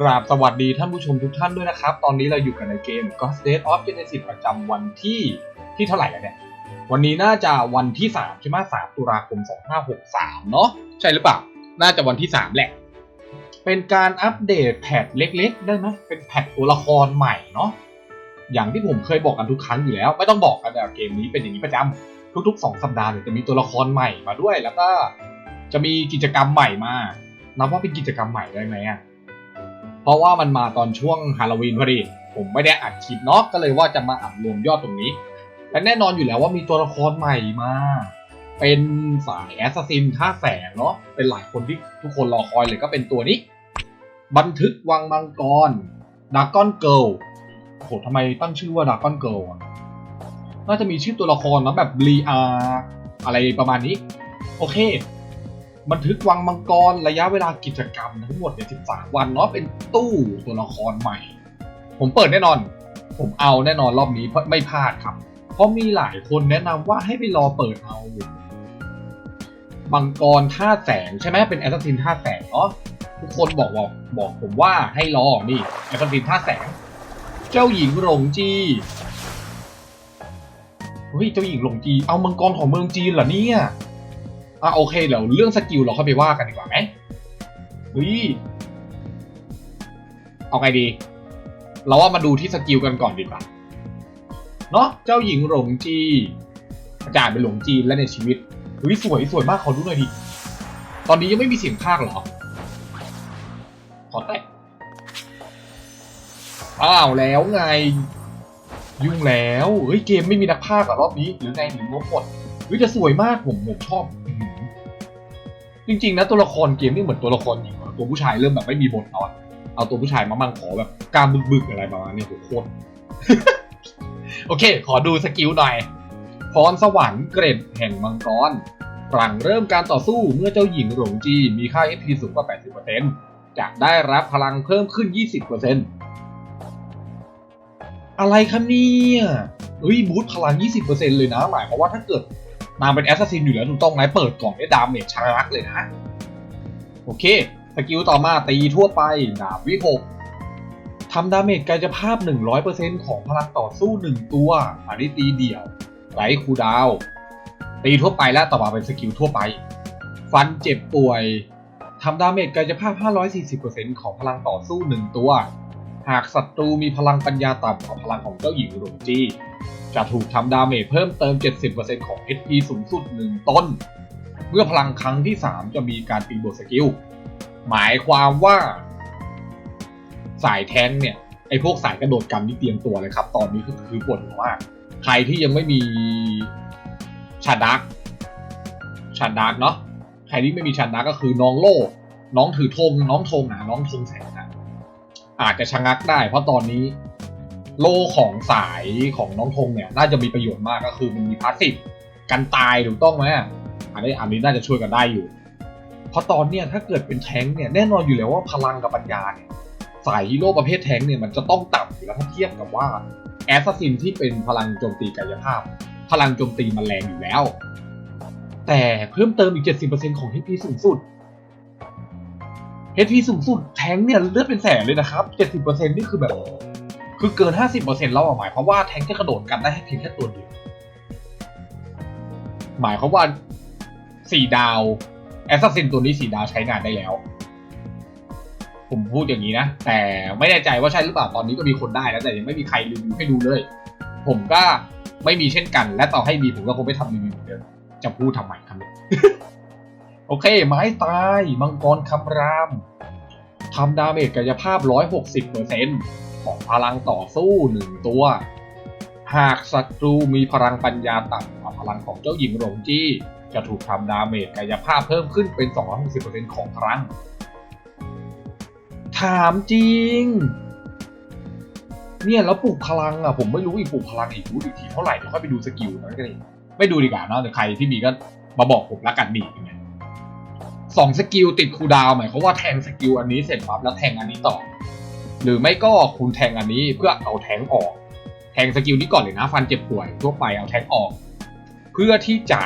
กราบสวัสดีท่านผู้ชมทุกท่านด้วยนะครับ ตอนนี้เราอยู่กันในเกม Ghost State of Genesis ประจำวันที่ที่เท่าไหร่แล้วเนี่ย วันนี้น่าจะวันที่3ใช่ไหม3ตุลาคม 2563 เนาะใช่หรือเปล่า น่าจะวันที่ 3 แหละ เป็นการอัปเดตแพทเล็กๆ ได้ไหมเป็นแพทตัวละครใหม่เนาะอย่างที่ผมเคยบอกกันทุกครั้งอยู่แล้ว ไม่ต้องบอกกันแต่เกมนี้เป็นอย่างนี้ประจำทุก ๆ 2 สัปดาห์เนี่ยจะมีตัวละครใหม่มาด้วย แล้วก็จะมีกิจกรรมใหม่มานับว่าเป็นกิจกรรมใหม่ได้ไหมอะ เพราะว่ามันมาตอนช่วงฮาโลวีนพอดี ผมไม่ได้อัดคลิปเนาะก็เลยว่าจะมาอัดรวมยอดตรงนี้ และแน่นอนอยู่แล้วว่ามีตัวละครใหม่มา เป็นสายแอสซัสซินท่าแสงเนาะเป็นหลายคนที่ทุกคนรอคอยเลยก็เป็นตัวนี้ บันทึกวังมังกรดากอนเกิลโหทำไมตั้งชื่อว่าดากอนเกิลน่าจะมีชื่อตัวละครนะแบบลีอาอะไรประมาณนี้ โอเค บันทึกวังมังกรระยะเวลากิจกรรมทั้งหมดเนี่ย13 วันเนาะเป็นตู้ตัวละครใหม่ ผมเปิดแน่นอน ผมเอาแน่นอนรอบนี้เพราะไม่พลาดครับ เพราะมีหลายคนแนะนำว่าให้ไปรอเปิดเอามังกรท่าแสงใช่ไหมเป็นแอสซัสซินท่าแสงเนาะทุกคนบอกบอกบอกผมว่าให้รอนี่แอสซัสซินท่าแสง เจ้าหญิงหลงจีเฮ้ยเจ้าหญิงหลงจีเอามังกรของเมืองจีนเหรอเนี่ย อะโอเคเดี๋ยวเรื่องสกิลเราค่อยไปว่ากันดีกว่าไหมเฮ้ยเอาไงดี เราว่ามาดูที่สกิลกันก่อนดีกว่าเนาะเจ้าหญิงหลงจีอาจารย์เป็นหลงจีนแล้วในชีวิตเฮ้ยสวยสวยมากขอดูหน่อยดิตอนนี้ยังไม่มีเสียงภาคหรอ ขอแตะอ้าวแล้วไง ยุ่งแล้วเฮ้ยเกมไม่มีนักภาคหรอรอบนี้หรือไงหรืองบหมดเฮ้ยจะสวยมากผมผมชอบ จริงๆนะตัวละครเกมนี่เหมือนตัวละครหญิงอะตัวผู้ชายเริ่มแบบไม่มีบทแล้วอะเอาตัวผู้ชายมามั่งขอแบบกล้ามบึกๆอะไรประมาณนี้โหโคตร โอเค ขอดูสกิลหน่อยพรสวรรค์เกรดแห่งมังกรหลังเริ่มการต่อสู้เมื่อเจ้าหญิงหลงจีมีค่า HP สูงกว่า 80%จะได้รับพลังเพิ่มขึ้น 20%อะไรครับเนี่ยเฮ้ยบูทพลัง 20%เลยนะ หมายความว่าถ้าเกิด นางเป็นแอสซัสซินอยู่แล้วถูกต้องไหมเปิดกล่องได้ดาเมจชะงักเลยนะ โอเค สกิลต่อมาตีทั่วไป ดาบวิหกทำดาเมจกายภาพ 100%ของพลังต่อสู้ 1 ตัวอันนี้ตีเดี่ยวไรคูดาว ตีทั่วไปแล้วต่อมาเป็นสกิลทั่วไป ฟันเจ็บป่วยทำดาเมจกายภาพ 540%ของพลังต่อสู้ 1 ตัว หากศัตรูมีพลังปัญญาต่ำกว่าพลังของเจ้าหญิงหลงจี จะถูกทำดาเมจเพิ่มเติม 70%ของ HP สูงสุด 1 ต้น เมื่อพลังครั้งที่ 3 จะมีการตีบทสกิล หมายความว่า สายแทงเนี่ย ไอพวกสายกระโดดกันนี่เตรียมตัวเลยครับ ตอนนี้คือคือปวดหัวมากใครที่ยังไม่มีชาดักชาดักเนาะใครที่ไม่มีชาดักก็คือน้องโล่น้องถือธงน้องธงนะน้องธงแสงนะอาจจะชะงักได้ เพราะตอนนี้ โลของสายของน้องธงเนี่ย น่าจะมีประโยชน์มากก็คือมันมีพาสซีฟกันตายถูกต้องไหมอันนี้อันนี้น่าจะช่วยกันได้อยู่ เพราะตอนเนี้ยถ้าเกิดเป็นแท้งค์เนี่ยแน่นอนอยู่แล้วว่าพลังกับปัญญาเนี่ยสายฮีโร่ประเภทแท้งค์เนี่ยมันจะต้องต่ำอยู่แล้วถ้าเทียบกับว่าแอสซัสซินที่เป็นพลังโจมตีกายภาพ พลังโจมตีมันแรงอยู่แล้ว แต่เพิ่มเติมอีก 70%ของ HP สูงสุด HP สูงสุดแท้งค์เนี่ยเลือดเป็นแสนเลยนะครับ 70%นี่คือแบบ คือเกิน 50%แล้วอะหมายความว่าแทงค์จะกระโดดกันได้เพียงแค่ตัวเดียว หมายความว่า4ดาวแอสซัสซินตัวนี้4ดาวใช้งานได้แล้ว ผมพูดอย่างนี้นะ แต่ไม่แน่ใจว่าใช่หรือเปล่าตอนนี้ก็มีคนได้แล้วแต่ยังไม่มีใครรีวิวให้ดูเลย ผมก็ไม่มีเช่นกัน และต่อให้มีผมก็คงไม่ทำรีวิวเหมือนเดิมจะพูดทำไมครับโอเค ไม้ตาย มังกรคำรามทำดาเมจกายภาพ 160% ของพลังต่อสู้1ตัว หากศัตรูมีพลังปัญญาต่ำกว่าพลังของเจ้าหญิงหลงจี้จะถูกทำดาเมจกายภาพเพิ่มขึ้นเป็น 260%ของพลังถามจริง เนี่ยแล้วปลูกพลังอะผมไม่รู้อีกปลูกพลังอีกรู้อีกทีเท่าไหร่เดี๋ยวค่อยไปดูสกิลนะก็ได้ไม่ดูดีกว่าเนอะแต่ใครที่มีก็มาบอกผมละกันดียังไงสองสกิลติดคูดาวหมายความว่าแทงสกิลอันนี้เสร็จปั๊บแล้วแทงอันนี้ต่อ หรือไม่ก็คุณแทงอันนี้เพื่อเอาแทงออก แทงสกิลนี้ก่อนเลยนะฟันเจ็บป่วยทั่วไปเอาแทงออก เพื่อที่จะ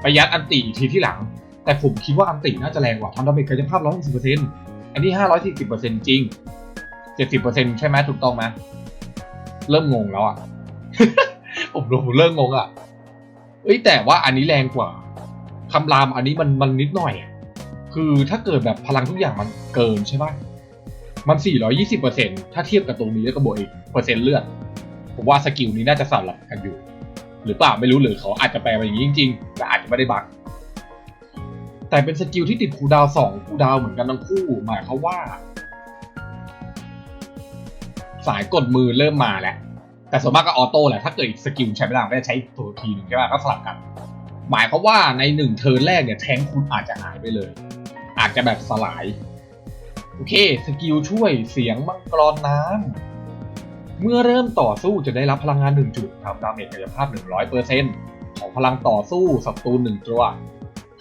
ไปยัดอันติอีกทีที่หลัง แต่ผมคิดว่าอันติน่าจะแรงกว่าทำดาเมจกายภาพ160%อันนี้ห้าร้อยสี่สิบเปอร์เซ็นต์จริงเจ็ดสิบเปอร์เซ็นต์ใช่ไหมถูกต้องไหมเริ่มงงแล้วอะผมผมเริ่มงงอะเอ้ยแต่ว่าอันนี้แรงกว่าคำรามอันนี้มันมันนิดหน่อย คือถ้าเกิดแบบพลังทุกอย่างมันเกินใช่ปะมั มัน 420%ถ้าเทียบกับตรงนี้แล้วก็บวกอีกเปอร์เซ็นต์เลือด ผมว่าสกิลนี้น่าจะสลับกันอยู่ หรือเปล่าไม่รู้หรือเขาอาจจะแปลมาอย่างนี้จริงๆ แต่อาจจะไม่ได้บักแต่เป็นสกิลที่ติดคูดาวสองคูดาวเหมือนกันทั้งคู่ หมายเขามว่า สายกดมือเริ่มมาแล้ว แต่ส่วนมากก็ออโต้แหละ ถ้าเกิดอีกสกิลใช้ไม่ได้ก็จะใช้ตัวทีหนึ่งใช่ป่ะก็สลับกัน หมายความว่าในหนึ่งเทิร์นแรกเนี่ยแทงคุณอาจจะหายไปเลย อาจจะแบบสลาย อเค สกิลช่วยเสียงมังกรน้ำ เมื่อเริ่มต่อสู้จะได้รับพลังงาน 1 จุดทำดาเมจกายภาพ 100%ของพลังต่อสู้ศัตรู1ตัว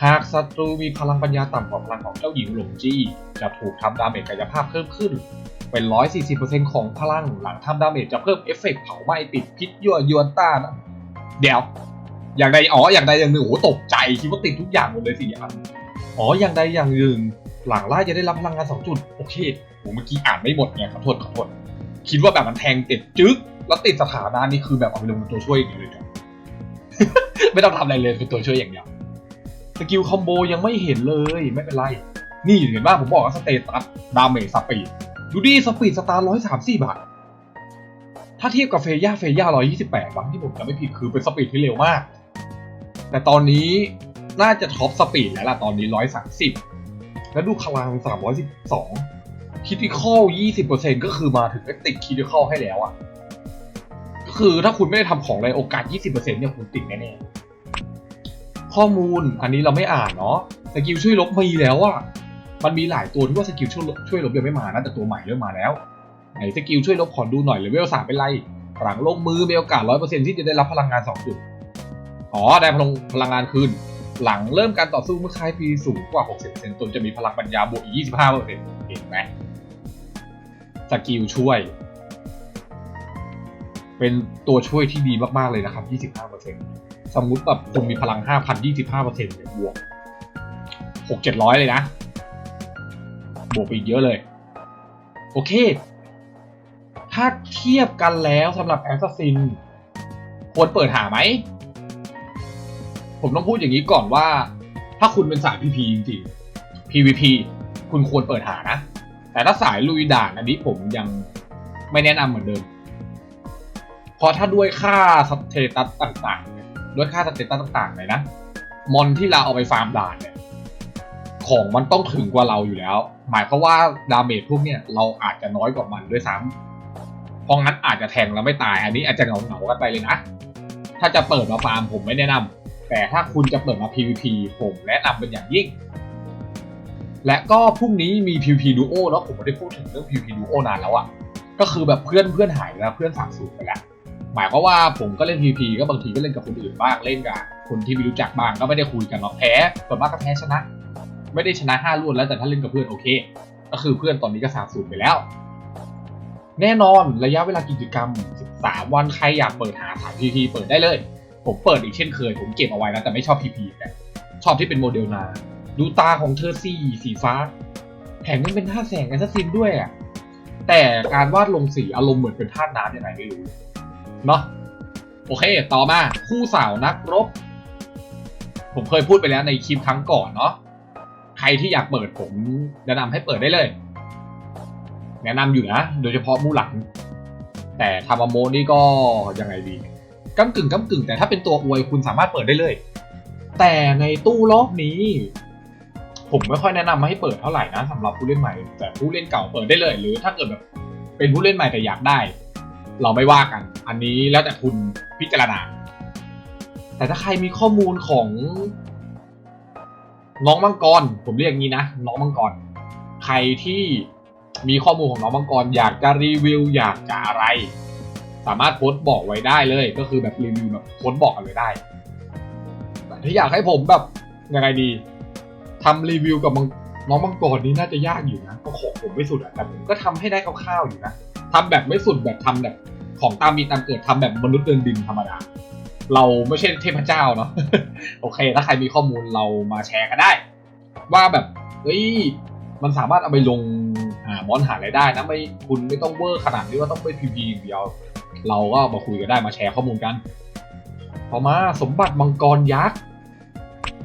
หากศัตรูมีพลังปัญญาต่ำกว่าพลังของเจ้าหญิงหลงจี้ จะถูกทำดาเมจกายภาพเพิ่มขึ้น เป็น 140%ของพลังหลังทำดาเมจจะเพิ่มเอฟเฟกต์เผาไหม้ติดพิษยั่วยวนต้านเดี๋ยว อย่างใดอ๋ออย่างใดอย่างหนึ่งโอ้ตกใจคิดว่าติดทุกอย่างหมดเลยสี่อันอ๋ออย่างใดอย่างหนึ่ง หลังไล่จะได้รับพลังงานสองจุดโอเคโหเมื่อกี้อ่านไม่หมดไงขอโทษขอโทษคิดว่าแบบมันแทงติดจึ๊กแล้วติดสถานะนี่คือแบบเอาไปลงเป็นตัวช่วยอย่างเดียวเลยครับไม่ต้องทำอะไรเลยเป็นตัวช่วยอย่างเดียวสกิลคอมโบยังไม่เห็นเลยไม่เป็นไร นี่เห็นว่าผมบอกว่าสเตตัสดาเมจสปีดดูดิสปีดสตาร์ร้อยสามสี่บาทถ้าเทียบกับเฟย่าเฟย่าร้อยยี่สิบแปดบางที่ผมจำไม่ผิดคือเป็นสปีดที่เร็วมาก แต่ตอนนี้น่าจะท็อปสปีดแล้วล่ะตอนนี้ร้อยสามสิบ แล้วดูพลังสามร้อยสิบสองคิติคอลยี่สิบเปอร์เซ็นก็คือมาถึงได้ติดคิติคอลให้แล้วอะ ก็คือถ้าคุณไม่ได้ทำของเลยโอกาสยี่สิบเปอร์เซ็นเนี่ยคุณติดแน่ๆข้อมูลอันนี้เราไม่อ่านเนาะสกิลช่วยลบมีแล้วอะมันมีหลายตัวที่ว่าสกิลช่วยลบช่วยลบยังไม่มานะแต่ตัวใหม่เริ่มมาแล้วไหนสกิลช่วยลบขอดูหน่อยเลเวลสามเป็นไรหลังลงมือมีโอกาสร้อยเปอร์เซ็นที่จะได้รับพลังงานสองจุด อ๋อ ได้พลังพลังงานคืน หลังเริ่มการต่อสู้เมื่อค่ายพีสูงกว่า 60%จนจะมีพลังปัญญาบวกอีก 25%เห็นไหมสกิลช่วย เป็นตัวช่วยที่ดีมาก ๆ เลยนะครับ 25%สมมุติแบบคุณมีพลัง 5,000 25%เนี่ยบวก 6 700 เลยนะ บวกไปเยอะเลย โอเค ถ้าเทียบกันแล้วสำหรับแอสซัสซินควรเปิดหาไหม ผมต้องพูดอย่างนี้ก่อนว่า ถ้าคุณเป็นสาย PV จริงๆ PVP คุณควรเปิดหานะ แต่ถ้าสายลุยด่านอันนี้ผมยังไม่แนะนำเหมือนเดิม เพราะถ้าด้วยค่าสเตตัสต่างๆ ด้วยค่าสเตตัสต่างๆเลยนะ มอนที่เราเอาไปฟาร์มด่านเนี่ย ของมันต้องถึงกว่าเราอยู่แล้ว หมายความว่าดาเมจพวกเนี่ยเราอาจจะน้อยกว่ามันด้วยซ้ำเพราะงั้นอาจจะแทงแล้วไม่ตาย อันนี้อาจจะเหงาเหงาๆกันไปเลยนะ ถ้าจะเปิดมาฟาร์มผมไม่แนะนำ แต่ถ้าคุณจะเปิดมา PVP ผมแนะนำเป็นอย่างยิ่ง และก็พรุ่งนี้มี PVP Duo แล้วผมไม่ได้พูดถึงเรื่อง PVP Duo นานแล้วอะ่ะ ก็คือแบบเพื่อนเพื่อนหายไปแล้วเพื่อนสาบสูญไปแล้ว หมายความว่าผมก็เล่น PVP ก็บางทีก็เล่นกับคนอื่นบ้างเล่นกับคนที่ไม่รู้จักบ้างก็ไม่ได้คุยกันหรอกแพ้ส่วนมากก็แพ้ชนะ ไม่ได้ชนะห้ารวดแล้วแต่ถ้าเล่นกับเพื่อนโอเค ก็คือเพื่อนตอนนี้ก็สาบสูญไปแล้วแน่นอนระยะเวลากิจกรรม 13 วันใครอยากเปิดหาสาย PVP เปิดได้เลย ผมเปิดอีกเช่นเคย ผมเก็บเอาไว้นะแต่ไม่ชอบ PP แต่ชอบที่เป็นโมเดลนา ดูตาของเธอสีสีฟ้า แถมยังเป็นท่าแสงแอสซัสซินด้วยอะ แต่การวาดลงสีอารมณ์เหมือนเป็นท่าน้ำยังไงไม่รู้ เนาะโอเค ต่อมาคู่สาวนักรบ ผมเคยพูดไปแล้วในคลิปครั้งก่อนเนาะใครที่อยากเปิดผมแนะนำให้เปิดได้เลย แนะนำอยู่นะ โดยเฉพาะมูหลัง แต่ทามาโมนี่ก็ยังไงดี ก้ากึ่งก้ากึ่ง แต่ถ้าเป็นตัวอวยคุณสามารถเปิดได้เลย แต่ในตู้รอบนี้ ผมไม่ค่อยแนะนำให้เปิดเท่าไหร่นะสำหรับผู้เล่นใหม่ แต่ผู้เล่นเก่าเปิดได้เลย หรือถ้าเกิดแบบเป็นผู้เล่นใหม่แต่อยากได้ เราไม่ว่ากัน อันนี้แล้วแต่คุณพิจารณา แต่ถ้าใครมีข้อมูลของ น้องมังกร ผมเรียกงี้นะน้องมังกร ใครที่มีข้อมูลของน้องมังกร อยากจะรีวิวอยากจะอะไร สามารถโพสต์บอกไว้ได้เลย ก็คือแบบรีวิวแบบโพสต์บอกกันเลยได้แต่ถ้าอยากให้ผมแบบยังไงดีทำรีวิวกับน้องมังกรนี่น่าจะยากอยู่นะก็ขอผมไม่สุดอะแต่ผมก็ทำให้ได้คร่าวๆอยู่นะทำแบบไม่สุดแบบทำแบบของตามมีตามเกิดทำแบบมนุษย์เดินดินธรรมดา เราไม่ใช่เทพเจ้าเนาะโอเค ถ้าใครมีข้อมูลเรามาแชร์กันได้ ว่าแบบเฮ้ยมันสามารถเอาไปลงหามอนหาอะไรายได้นะไม่คุณไม่ต้องเวอร์ขนาดที่ว่าต้องไปพีพีอย่างเดียว เราก็มาคุยกันได้มาแชร์ข้อมูลกัน ต่อมาสมบัติมังกรยักษ์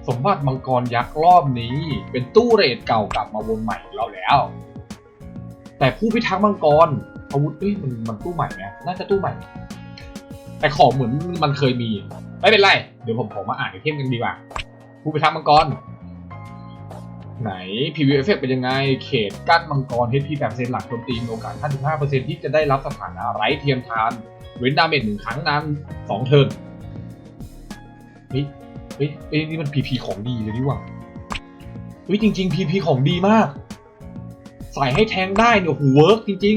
สมบัติมังกรยักษ์รอบนี้ เป็นตู้เรทเก่ากลับมาวนใหม่อีกเราแล้ว แต่ผู้พิทักษ์มังกรอาวุธเอ้ยมันมันตู้ใหม่ไหมน่าจะตู้ใหม่ แต่ของเหมือนมันเคยมี ไม่เป็นไร เดี๋ยวผมผมมาอ่านไอเทมกันดีกว่า ผู้พิทักษ์มังกร ไหน PV Effect เป็นยังไง เขตกั้นมังกร HP 8%หลักโจมตีมีโอกาส 55%ที่จะได้รับสถานะไร้เทียมทาน เว้นดาเมจหนึ่งครั้งนั้นสองเทิร์นเฮ้ยเฮ้ยเอ้ยนี่มัน PP ของดีเลยนี่หว่าเฮ้ยจริง ๆ PP ของดีมาก ใส่ให้แทงได้เนี่ยหูเวิร์กจริง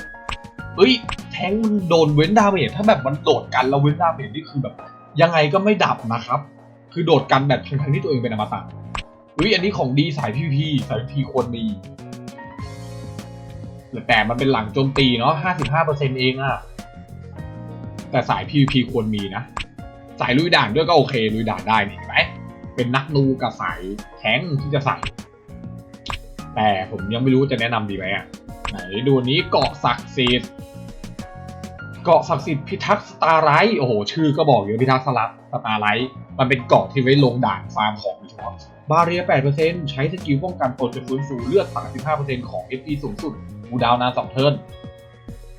ๆเฮ้ยแทงมันโดนเว้นดาเมจถ้าแบบมันโดดกันแล้วเว้นดาเมจนี่คือแบบ ยังไงก็ไม่ดับนะครับ คือโดดกันแบบทั้งที่ตัวเองเป็นอมตะ เฮ้ยอันนี้ของดีสาย PVP สาย PVP ควรมี แต่มันเป็นหลังโจมตีเนาะ55%เองอะแต่สาย PVP ควรมีนะ สายลุยด่านด้วยก็โอเค ลุยด่านได้นี่เห็นไหมเป็นนักนูกับสายแทงที่จะใส่แต่ผมยังไม่รู้จะแนะนำดีไหมอะไหนดูนนี้เกาะศักดิ์สิทธิ์ เกาะศักดิ์สิทธิ์พิทักษ์สตาร์ไรท์โอ้โห ชื่อก็บอกอยู่พิทักษ์สลับสตาร์ไรท์มันเป็นเกาะที่ไว้ลงด่านฟาร์มของโดยเฉพาะบาเรีย 8%ใช้สกิลป้องกันปลดจะฟื้นฟูเลือด 35%ของ FP สูงสุดคูดาวนาน2เทิร์น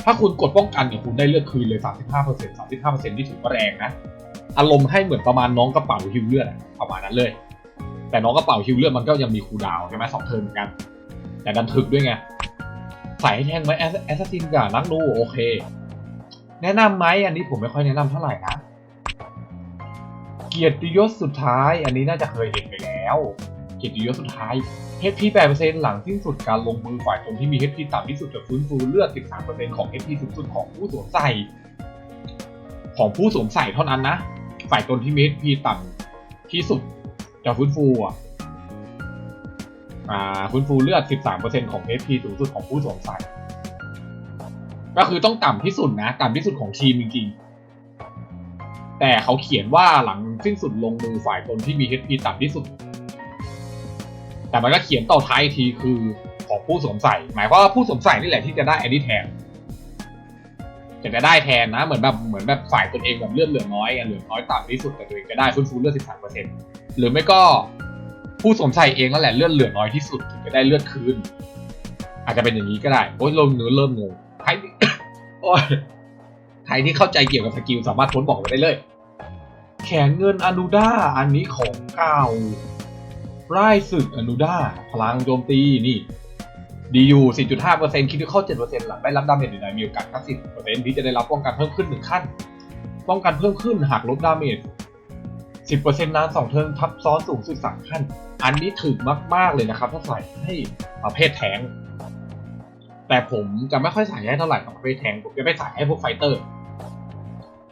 ถ้าคุณกดป้องกันเนี่ยคุณได้เลือดคืนเลย 35% 35%นี่ถือว่าแรงนะ อารมณ์ให้เหมือนประมาณน้องกระเป๋าฮิวเลือดประมาณนั้นเลย แต่น้องกระเป๋าฮิวเลือดมันก็ยังมีคูดาวใช่ไหมสองเทิร์นเหมือนกัน แต่ดันถึกด้วยไงใส่ให้แทงไหมแอสซัสซินกับนักดูโอเค แนะนำไหมอันนี้ผมไม่ค่อยแนะนำเท่าไหร่นะ เกียรติยศสุดท้ายอันนี้น่าจะเคยเห็นไปแล้ว เกียรติยศสุดท้าย HP 8%หลังสิ้นสุดการลงมือฝ่ายตนที่มี HP ต่ำที่สุดจะฟื้นฟูเลือด 13%ของ HP สูงสุดของผู้สวมใส่ ของผู้สวมใส่เท่านั้นนะ ฝ่ายตนที่มี HP ต่ำที่สุดจะฟื้นฟูอะอ่าฟื้นฟูเลือด 13%ของ HP สูงสุดของผู้สวมใส่ ก็คือต้องต่ำที่สุดนะ ต่ำที่สุดของทีมจริงๆ แต่เขาเขียนว่าหลังสิ้นสุดลงมือฝ่ายตนที่มี HP ต่ำที่สุด แต่มันก็เขียนต่อท้ายทีคือของผู้สวมใส่ หมายความว่าผู้สวมใส่นี่แหละที่จะได้แอันนี้แทนจะจะได้แทนนะ เหมือนแบบเหมือนแบบฝ่ายตนเองแบบเลือดเหลือน้อยเหลือน้อยต่ำที่สุดแต่ตัวเองจะได้ฟื้นฟูเลือด13%หรือไม่ก็ผู้สวมใส่เองนั่นแหละเลือดเหลือน้อยที่สุดถึงจะได้เลือดคืนอาจจะเป็นอย่างนี้ก็ได้โอ้ยเริ่มเนื้อเริ่มงง ครโอ้ยใครที่เข้าใจเกี่ยวกับสกิลสามารถพ้นบอกมาได้เลย แขนเงินอนูด้าอันนี้ของเก่าไร่ศึกอนูด้าพลังโจมตีนี่ดีอยู่ 4.5%คิดว่าเข้า7%หลังได้รับดาเมจใดๆมีโอกาส90%ที่จะได้รับป้องกันเพิ่มขึ้น1ขั้น ป้องกันเพิ่มขึ้นหากลบดาเมจ 10%นาน2เทิร์นทับซ้อนสูงสุด3ขั้น อันนี้ถึกมาก ๆ เลยนะครับ ถ้าใส่ให้ประเภทแทง แต่ผมจะไม่ค่อยใส่ให้เท่าไหร่กับปแทงผมจะไปใส่ให้พวกไฟเตอร์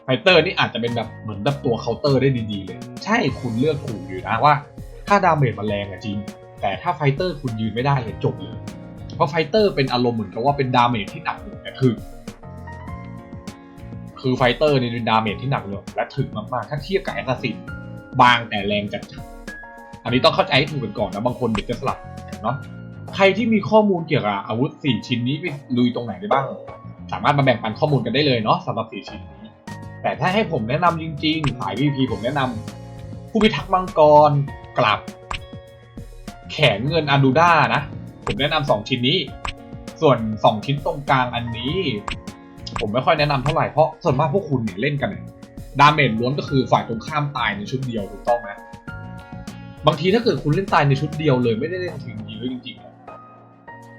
ไฟเตอร์นี่อาจจะเป็นแบบเหมือนแบบตัวเคาน์เตอร์ได้ดีๆเลย ใช่คุณเลือกถูกอยู่นะว่า ถ้าดาเมจมันแรงอะจริง แต่ถ้าไฟเตอร์คุณยืนไม่ได้เลยจบเลย เพราะไฟเตอร์เป็นอารมณ์เหมือนกับว่าเป็นดาเมจที่หนักหน่วงแต่ถึกคือไฟเตอร์นี่เป็นดาเมจที่หนักหน่วงและถึกมากๆถ้าเทียบกับแอสซัสซินบางแต่แรงจัดๆอันนี้ต้องเข้าใจให้ถูกกันก่อนนะบางคนเด็กจะสลับเนาะ ใครที่มีข้อมูลเกี่ยวกับอาวุธ 4 ชิ้นนี้ไปลุยตรงไหนได้บ้าง สามารถมาแบ่งปันข้อมูลกันได้เลยเนาะสำหรับ 4 ชิ้นนี้ แต่ถ้าให้ผมแนะนำจริงๆ สาย VP ผมแนะนำผู้พิทักษ์มังกรกลับ แขนเงินอดูด้านะ ผมแนะนำสองชิ้นนี้ ส่วนสองชิ้นตรงกลางอันนี้ ผมไม่ค่อยแนะนำเท่าไหร่เพราะส่วนมากพวกคุณเนี่ยเล่นกันเนี่ยดาเมจล้วนก็คือฝ่ายตรงข้ามตายในชุดเดียวถูกต้องไหมบางทีถ้าเกิดคุณเล่นตายในชุดเดียวเลยไม่ได้เล่นถึงยื้อจริงๆ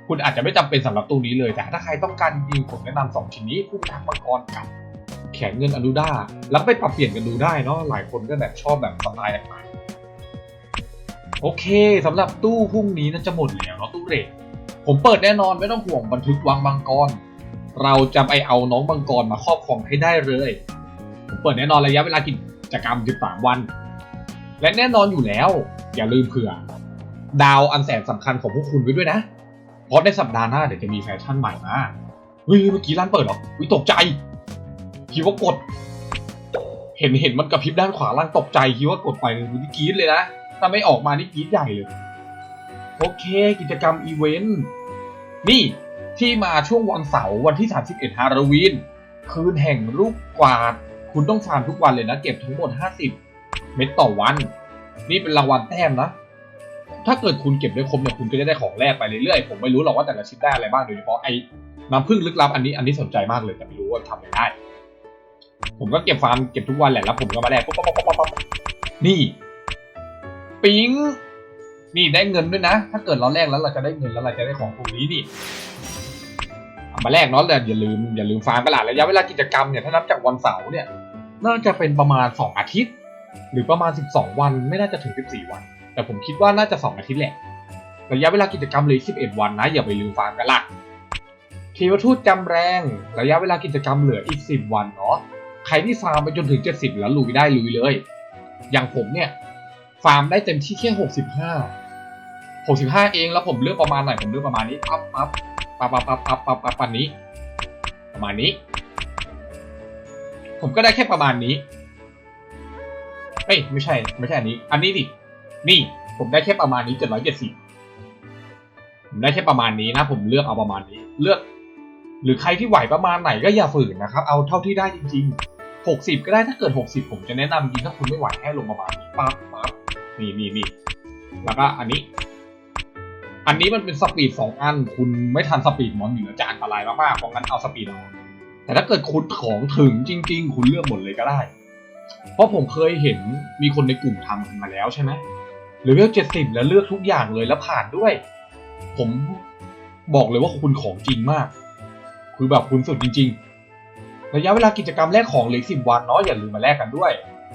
คุณอาจจะไม่จำเป็นสำหรับตัวนี้เลย แต่ถ้าใครต้องการจริงผมแนะนำสองชิ้นนี้ผู้พิทักษ์มังกรกับแขนเงินอนูด้าแล้วไปปรับเปลี่ยนกันดูได้เนาะหลายคนก็แบบชอบแบบสไตล์ต่างๆโอเคสำหรับตู้พรุ่งนี้น่าจะหมดแล้วเนาะตู้เรทผมเปิดแน่นอนไม่ต้องห่วงบันทึกวังมังกร เราจะไปเอาน้องมังกรมาครอบครองให้ได้เลย ผมเปิดแน่นอนระยะเวลากิจกรรม 13 วัน และแน่นอนอยู่แล้ว อย่าลืมเผื่อ ดาวอันแสนสำคัญของพวกคุณไว้ด้วยนะ เพราะในสัปดาห์หน้าเดี๋ยวจะมีแฟชั่นใหม่มาเฮ้ยเมื่อกี้ร้านเปิดหรอวิตกใจคิดว่ากด เห็นเห็นมันกระพริบด้านขวาล่างตกใจคิดว่ากดไปเลยนี่กรี๊ดเลยนะถ้าไม่ออกมานี่กรี๊ดใหญ่เลย โอเคกิจกรรมอีเวนต์นี่ที่มาช่วงวันเสาร์วันที่ 31ฮาโลวีนคืนแห่งลูกกวาด คุณต้องฟาร์มทุกวันเลยนะ เก็บทั้งหมด 50 เม็ดต่อวัน นี่เป็นรางวัลแต้มนะ ถ้าเกิดคุณเก็บได้ครบเนี่ยคุณก็จะได้ของแรกไปเรื่อยๆ ผมไม่รู้หรอกว่าแต่ละชิ้นได้อะไรบ้างโดยเฉพาะไอ้น้ำผึ้งลึกลับอันนี้อันนี้สนใจมากเลยแต่ไม่รู้ว่าทำอะไรได้ ผมก็เก็บฟาร์มเก็บทุกวันแหละแล้วผมก็มาแลกปุ๊บปั๊บปั๊บปั๊บปั๊บนี่ ปิ๊งนี่ได้เงินด้วยนะ ถ้าเกิดเราแลกแล้วเราจะได้เงินแล้วเราจะได้ของพวกนี้นี่เอามาแลกเนาะแต่อย่าลืมอย่าลืมฟาร์มกระดาษระยะเวลากิจกรรมเนี่ยถ้านับจากวันเสาร์เนี่ยน่าจะเป็นประมาณ 2 อาทิตย์ หรือประมาณ 12 วันไม่น่าจะถึง 14 วัน แต่ผมคิดว่าน่าจะ 2 อาทิตย์แหละ ระยะเวลากิจกรรมเลย11 วันนะ อย่าไปลืมฟาร์มกันละเทวทูตจำแรง ระยะเวลากิจกรรมเหลืออีก 10 วันเนาะ ใครที่ฟาร์มไปจนถึง 70 แล้วลุยได้ลุยเลย อย่างผมเนี่ย ฟาร์มได้เต็มที่แค่ 65 65 เองแล้วผมเลือกประมาณไหนผมเลือกประมาณนี้ปั๊บปั๊บปั๊บปั๊บปั๊บปั๊บปั๊บปั๊บปันนี้ ประมาณนี้ ผมก็ได้แค่ประมาณนี้เอ้ยไม่ใช่ไม่ใช่อันนี้ อันนี้ดิ นี่ผมได้แค่ประมาณนี้เจ็ดร้อยเจ็ดสิบผมได้แค่ประมาณนี้นะ ผมเลือกเอาประมาณนี้ เลือก หรือใครที่ไหวประมาณไหนก็อย่าฝืนนะครับ เอาเท่าที่ได้จริงๆหกสิบก็ได้ถ้าเกิดหกสิบผมจะแนะนำจริงถ้าคุณไม่ไหวให้ลงประมาณนี้ปั๊บปั๊บนี่นี่นี่แล้วก็อันนี้ อันนี้มันเป็นสปีดสองอัน คุณไม่ทันสปีดมอนอยู่แล้วจะอันตรายมากๆเพราะงั้นเอาสปีดเอาแต่ถ้าเกิดคุณของถึงจริง ๆ คุณเลือกหมดเลยก็ได้ เพราะผมเคยเห็นมีคนในกลุ่มทำกันมาแล้วใช่ไหม เลเวลเจ็ดสิบแล้วเลือกทุกอย่างเลยแล้วผ่านด้วย ผมบอกเลยว่าคุณของจริงมาก คือแบบคุณสุดจริง ๆ ระยะเวลากิจกรรมแลกของเหลือสิบวันเนาะอย่าลืมมาแลกกันด้วย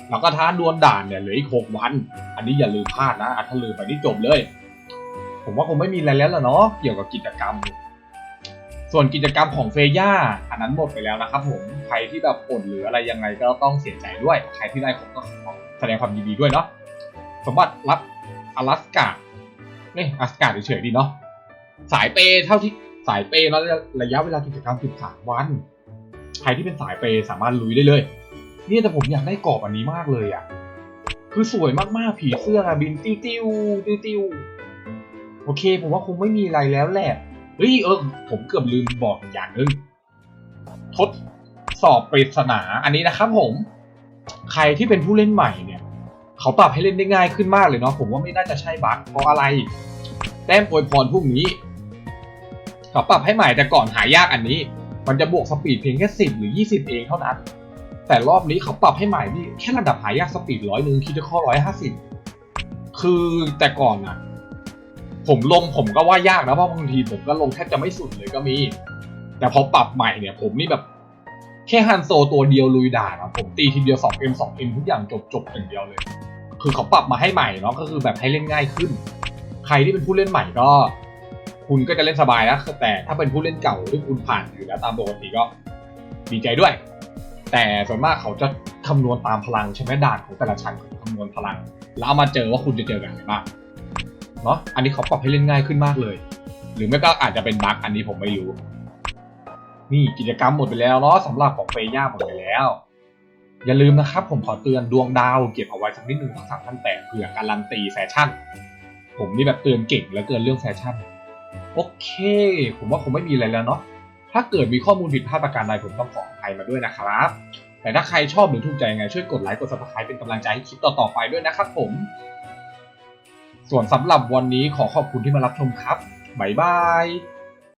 แล้วก็ท้าดวลด่านเนี่ยเหลืออีกหกวัน อันนี้อย่าลืมพลาดนะถ้าลืมไปนี่จบเลย ผมว่าคงไม่มีอะไรแล้วล่ะเนาะเกี่ยวกับกิจกรรม ส่วนกิจกรรมของเฟย่าอันนั้นหมดไปแล้วนะครับผมใครที่แบบอดหรืออะไรยังไงก็ต้องเสียใจด้วย ใครที่ได้ของก็ขอแสดงความยินดีด้วยเนาะสมบัติรับ อลาสกาเนี่ยอลาสกาเฉยๆดีเนาะสายเปย์เท่าที่สายเปย์แล้วระยะเวลากิจกรรม13วัน ใครที่เป็นสายเปย์สามารถลุยได้เลยเนี่ยแต่ผมอยากได้กรอบอันนี้มากเลยอะ คือสวยมากๆ ผีเสื้ออะบินติ้วติ้วติ้วติ้วโอเค ผมว่าคงไม่มีอะไรแล้วแหละ เฮ้ยเออผมเกือบลืมบอกอย่างนึง ทดสอบปริศนาอันนี้นะครับผม ใครที่เป็นผู้เล่นใหม่เนี่ย เขาปรับให้เล่นได้ง่ายขึ้นมากเลยเนาะผมว่าไม่น่าจะใช่บั๊กเพราะอะไร แต้มอวยพรพวกนี้ เขาปรับให้ใหม่แต่ก่อนหายากอันนี้ มันจะบวกสปีดเพียงแค่สิบหรือยี่สิบเองเท่านั้น แต่รอบนี้เขาปรับให้ใหม่นี่แค่ระดับหายากสปีดร้อยหนึ่งคิดจะข้อร้อยห้าสิบคือแต่ก่อนอะผมลงผมก็ว่ายากนะเพราะบางทีผมก็ลงแทบจะไม่สุดเลยก็มี แต่พอปรับใหม่เนี่ย ผมนี่แบบแค่ฮันโซตัวเดียวลุยด่านอะผมตีทีเดียว 2M 2M ทุกอย่างจบจบอย่างเดียวเลย คือเขาปรับมาให้ใหม่เนาะก็คือแบบให้เล่นง่ายขึ้น ใครที่เป็นผู้เล่นใหม่ก็ คุณก็จะเล่นสบายนะแต่ถ้าเป็นผู้เล่นเก่าที่คุณผ่านอยู่แล้วตามปกติก็ดีใจด้วย แต่ส่วนมากเขาจะคำนวณตามพลังใช่ไหมด่านของแต่ละชั้นคำนวณพลัง แล้วเอามาเจอว่าคุณจะเจอกับอะไรบ้างเนาะอันนี้เขาปรับให้เล่นง่ายขึ้นมากเลย หรือไม่ก็อาจจะเป็นบั๊กอันนี้ผมไม่รู้ นี่กิจกรรมหมดไปแล้วเนาะสำหรับของเฟย่าหมดไปแล้ว อย่าลืมนะครับ ผมขอเตือนดวงดาวเก็บเอาไว้สักนิดหนึ่งทั้งสามท่านแต่เผื่อการันตีแฟชั่น ผมนี่แบบเตือนเก่งแล้วเกินเรื่องแฟชั่น โอเค ผมว่าคงไม่มีอะไรแล้วเนาะถ้าเกิดมีข้อมูลผิดพลาดประการใดผมต้องขออภัยมาด้วยนะครับ แต่ถ้าใครชอบหรือถูกใจยังไงช่วยกดไลค์กด subscribe เป็นกำลังใจให้คลิปต่อๆไปด้วยนะครับผม ส่วนสำหรับวันนี้ขอขอบคุณที่มารับชมครับบ๊ายบาย